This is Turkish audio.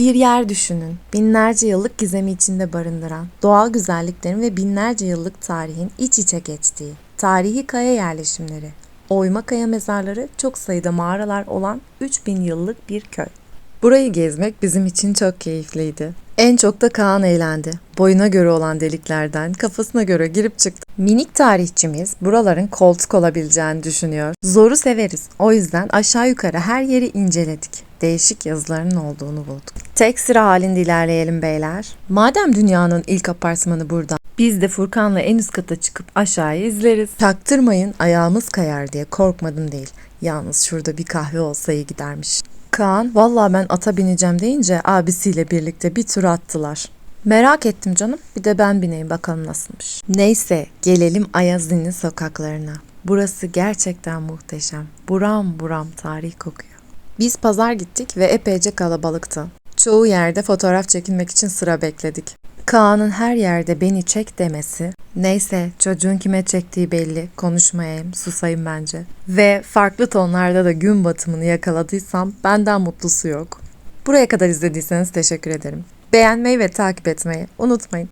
Bir yer düşünün. Binlerce yıllık gizemi içinde barındıran, doğal güzelliklerin ve binlerce yıllık tarihin iç içe geçtiği, tarihi kaya yerleşimleri, oyma kaya mezarları, çok sayıda mağaralar olan 3000 yıllık bir köy. Burayı gezmek bizim için çok keyifliydi. En çok da Kaan eğlendi. Boyuna göre olan deliklerden kafasına göre girip çıktı. Minik tarihçimiz buraların koltuk olabileceğini düşünüyor. Zoru severiz. O yüzden aşağı yukarı her yeri inceledik. Değişik yazılarının olduğunu bulduk. Tek sıra halinde ilerleyelim beyler. Madem dünyanın ilk apartmanı burada, biz de Furkan'la en üst kata çıkıp aşağıya izleriz. Çaktırmayın ayağımız kayar diye korkmadım değil. Yalnız şurada bir kahve olsa iyi gidermiş. Kaan, vallahi ben ata bineceğim deyince abisiyle birlikte bir tur attılar. Merak ettim canım. Bir de ben bineyim bakalım nasılmış. Neyse gelelim Ayazi'nin sokaklarına. Burası gerçekten muhteşem. Buram buram tarih kokuyor. Biz pazar gittik ve epeyce kalabalıktı. Çoğu yerde fotoğraf çekilmek için sıra bekledik. Kaan'ın her yerde beni çek demesi, neyse çocuğun kime çektiği belli, konuşmayayım, susayım bence. Ve farklı tonlarda da gün batımını yakaladıysam benden mutlusu yok. Buraya kadar izlediyseniz teşekkür ederim. Beğenmeyi ve takip etmeyi unutmayın.